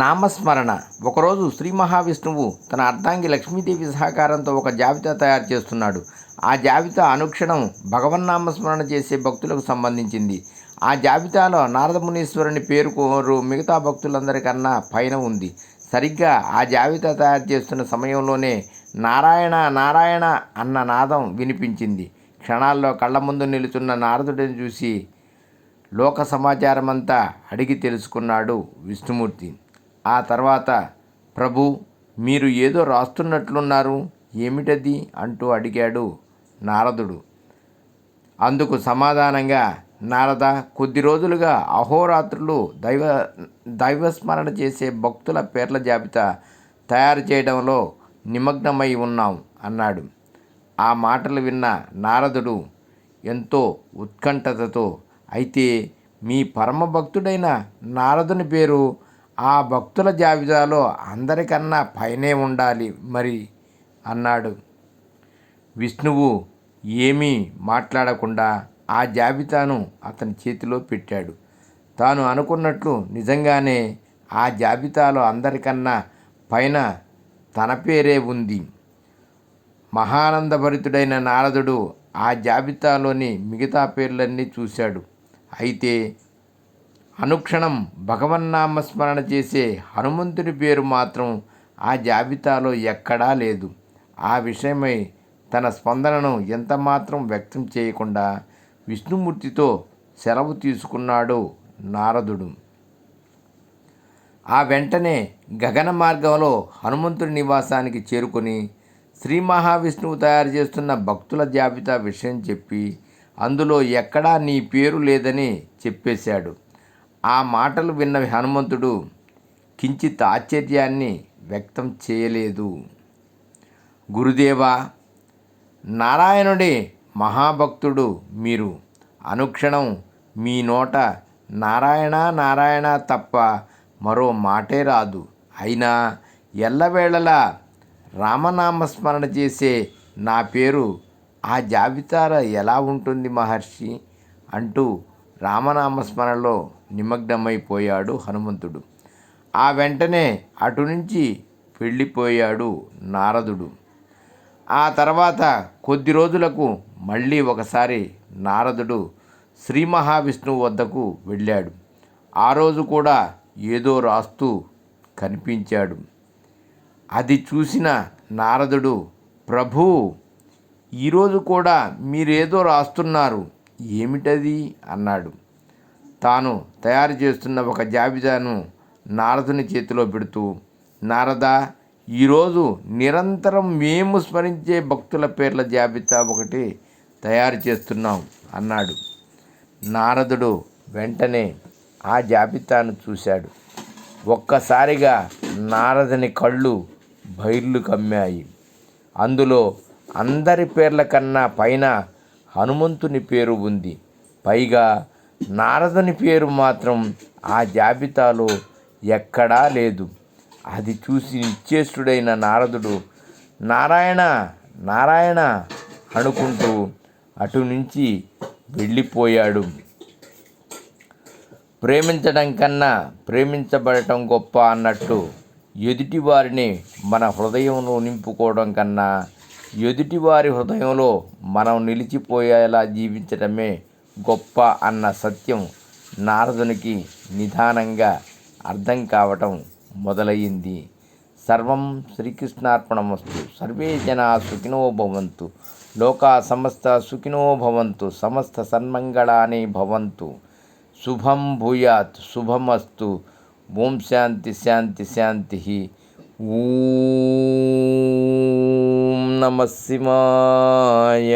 నామస్మరణ. ఒకరోజు శ్రీ మహావిష్ణువు తన అర్ధాంగి లక్ష్మీదేవి సహకారంతో ఒక జాబితా తయారు చేస్తున్నాడు. ఆ జాబితా అనుక్షణం భగవన్నామస్మరణ చేసే భక్తులకు సంబంధించింది. ఆ జాబితాలో నారద మునీశ్వరుని పేరు మిగతా భక్తులందరికన్నా పైన ఉంది. సరిగ్గా ఆ జాబితా తయారు చేస్తున్న సమయంలోనే నారాయణ నారాయణ అన్న నాదం వినిపించింది. క్షణాల్లో కళ్ళ ముందు నిలుచున్న నారదుడిని చూసి లోక సమాచారమంతా అడిగి తెలుసుకున్నాడు విష్ణుమూర్తి. ఆ తర్వాత ప్రభు మీరు ఏదో రాస్తున్నట్లున్నారు. ఏమిటది? అంటూ అడిగాడు నారదుడు. అందుకు సమాధానంగా నారద కొద్ది రోజులుగా అహోరాత్రులు దైవ దైవస్మరణ చేసే భక్తుల పేర్ల జాబితా తయారు చేయడంలో నిమగ్నమై ఉన్నాం అన్నాడు. ఆ మాటలు విన్న నారదుడు ఎంతో ఉత్కంఠతతో అయితే మీ పరమ భక్తుడైన నారదుని పేరు ఆ భక్తుల జాబితాలో అందరికన్నా పైనే ఉండాలి మరి అన్నాడు. విష్ణువు ఏమీ మాట్లాడకుండా ఆ జాబితాను అతని చేతిలో పెట్టాడు. తాను అనుకున్నట్లు నిజంగానే ఆ జాబితాలో అందరికన్నా పైన తన పేరే ఉంది. మహానందభరితుడైన నారదుడు ఆ జాబితాలోని మిగతా పేర్లన్నీ చూశాడు. అయితే అనుక్షణం భగవన్నామస్మరణ చేసే హనుమంతుని పేరు మాత్రం ఆ జాబితాలో ఎక్కడా లేదు. ఆ విషయమై తన స్పందనను ఎంతమాత్రం వ్యక్తం చేయకుండా విష్ణుమూర్తితో సెలవు తీసుకున్నాడు నారదుడు. ఆ వెంటనే గగన మార్గంలో హనుమంతుడి నివాసానికి చేరుకొని శ్రీ మహావిష్ణువు తయారు చేస్తున్న భక్తుల జాబితా విషయం చెప్పి అందులో ఎక్కడా నీ పేరు లేదని చెప్పేశాడు. ఆ మాటలు విన్న హనుమంతుడు కించిత్ ఆశ్చర్యాన్ని వ్యక్తం చేయలేదు. గురుదేవా నారాయణుడే మహాభక్తుడు మీరు. అనుక్షణం మీ నోట నారాయణ నారాయణ తప్ప మరో మాటే రాదు. అయినా ఎల్లవేళలా రామనామస్మరణ చేసే నా పేరు ఆ జాబితాలో ఎలా ఉంటుంది మహర్షి? అంటూ రామనామస్మరణలో నిమగ్నమైపోయాడు హనుమంతుడు. ఆ వెంటనే అటు నుంచి వెళ్ళిపోయాడు నారదుడు. ఆ తర్వాత కొద్ది రోజులకు మళ్ళీ ఒకసారి నారదుడు శ్రీ మహావిష్ణువు వద్దకు వెళ్ళాడు. ఆ రోజు కూడా ఏదో రాస్తూ కనిపించాడు. అది చూసిన నారదుడు ప్రభు ఈరోజు కూడా మీరేదో రాస్తున్నారు. ఏమిటది? అన్నాడు. తాను తయారు చేస్తున్న ఒక జాబితాను నారదుని చేతిలో పెడుతూ నారద ఈరోజు నిరంతరం మేము స్మరించే భక్తుల పేర్ల జాబితా ఒకటి తయారు చేస్తున్నాం అన్నాడు. నారదుడు వెంటనే ఆ జాబితాను చూశాడు. ఒక్కసారిగా నారదుని కళ్ళు బైర్లు కమ్మాయి. అందులో అందరి పేర్ల కన్నా పైన హనుమంతుని పేరు ఉంది. పైగా నారదుని పేరు మాత్రం ఆ జాబితాలో ఎక్కడా లేదు. అది చూసి నిశ్చేష్టుడైన నారదుడు నారాయణ నారాయణ అనుకుంటూ అటు నుంచి వెళ్ళిపోయాడు. ప్రేమించడం కన్నా ప్రేమించబడటం గొప్ప అన్నట్టు ఎదుటివారిని మన హృదయంలో నింపుకోవడం కన్నా ఎదుటివారి హృదయంలో మనం నిలిచిపోయేలా జీవించడమే గొప్ప అన్న సత్యం నారదునికి నిదానంగా అర్థం కావటం మొదలయ్యింది సర్వం శ్రీకృష్ణార్పణమస్తు. సర్వే జనా సుఖినో భవంతు. లోకా సమస్త సుఖినో భవంతు. సమస్త సన్మంగళాని భవంతు. శుభం భూయాత్. శుభమస్తు. ఓం శాంతి శాంతి శాంతి. ॐ नमः शिवाय।